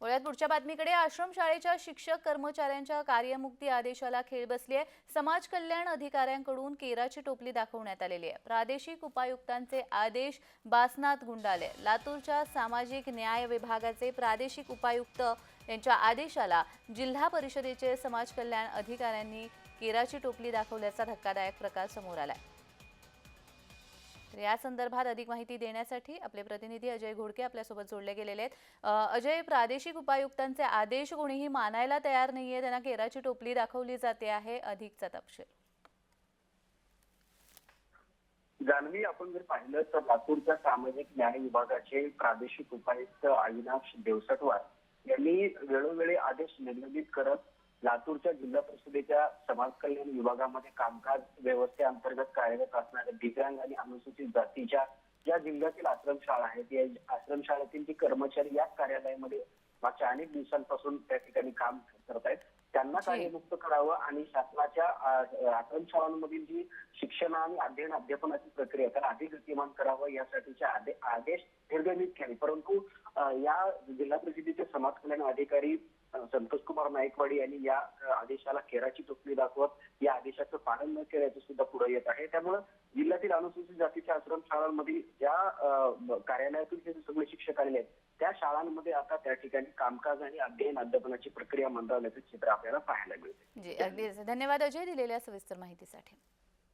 वळ्यात पुढच्या बातमीकडे आश्रमशाळेच्या शिक्षक कर्मचाऱ्यांच्या कार्यमुक्ती आदेशाला खेळ बसली आहे समाज कल्याण अधिकाऱ्यांकडून केराची टोपली दाखवण्यात आलेली आहे. प्रादेशिक उपायुक्तांचे आदेश बासनात गुंडाले. लातूरच्या सामाजिक न्याय विभागाचे प्रादेशिक उपायुक्त यांच्या आदेशाला जिल्हा परिषदेचे समाज कल्याण अधिकाऱ्यांनी केराची टोपली दाखवल्याचा धक्कादायक प्रकार समोर आलाय. आहे या संदर्भात अधिक माहिती देण्यासाठी आपले प्रतिनिधी अजय घोडके आपल्यासोबत जोडले गेलेले आहेत. अजय प्रादेशिक उपायुक्तांचे आदेश कोणीही मानायला तयार नाहीये. त्यांना केराची टोपली दाखवली जाते आहे. अधिकचा तपशील. जान्हवी आपण जर पाहिलं तर लातूरच्या सामाजिक न्याय विभागाचे प्रादेशिक उपायुक्त अविनाश देवसटवार यांनी वेळोवेळी आदेश निर्लंबित करत लातूरच्या जिल्हा परिषदेच्या समाज कल्याण विभागामध्ये कामकाज व्यवस्थेअंतर्गत कार्यरत असणाऱ्या दिव्यांग आणि अनुसूचित जातीच्या ज्या जिल्ह्यातील आश्रमशाळा आहेत या आश्रमशाळेतील जे कर्मचारी याच कार्यालयामध्ये मागच्या अनेक दिवसांपासून त्या ठिकाणी काम करत आहेत त्यांना. कार्यमुक्त करावं आणि शासनाच्या आश्रमशाळांमधील जी शिक्षण आणि अध्ययन अध्यापनाची प्रक्रिया त्याला अधिक गतिमान करावं यासाठीचे आदे- आदेश निर्गमित केले परंतु या जिल्हा परिषदेचे समाज कल्याण अधिकारी संतोष कुमार नाईकवाडी यांनी या आदेशाला केराची टोपली दाखवत या आदेशाचं पालन न केल्याचं सुद्धा पुढे येत आहे. त्यामुळे जिल्ह्यातील अनुसूचित जातीच्या आश्रमशाळांमधील ज्या कार्यालयातून जे सगळे शिक्षक आलेले आहेत त्या शाळांमध्ये आता त्या ठिकाणी कामकाज आणि अध्ययन अध्यापनाची प्रक्रिया मंदावल्याचं चित्र आपल्याला पाहायला मिळते धन्यवाद अजय दिलेल्या सविस्तर माहितीसाठी.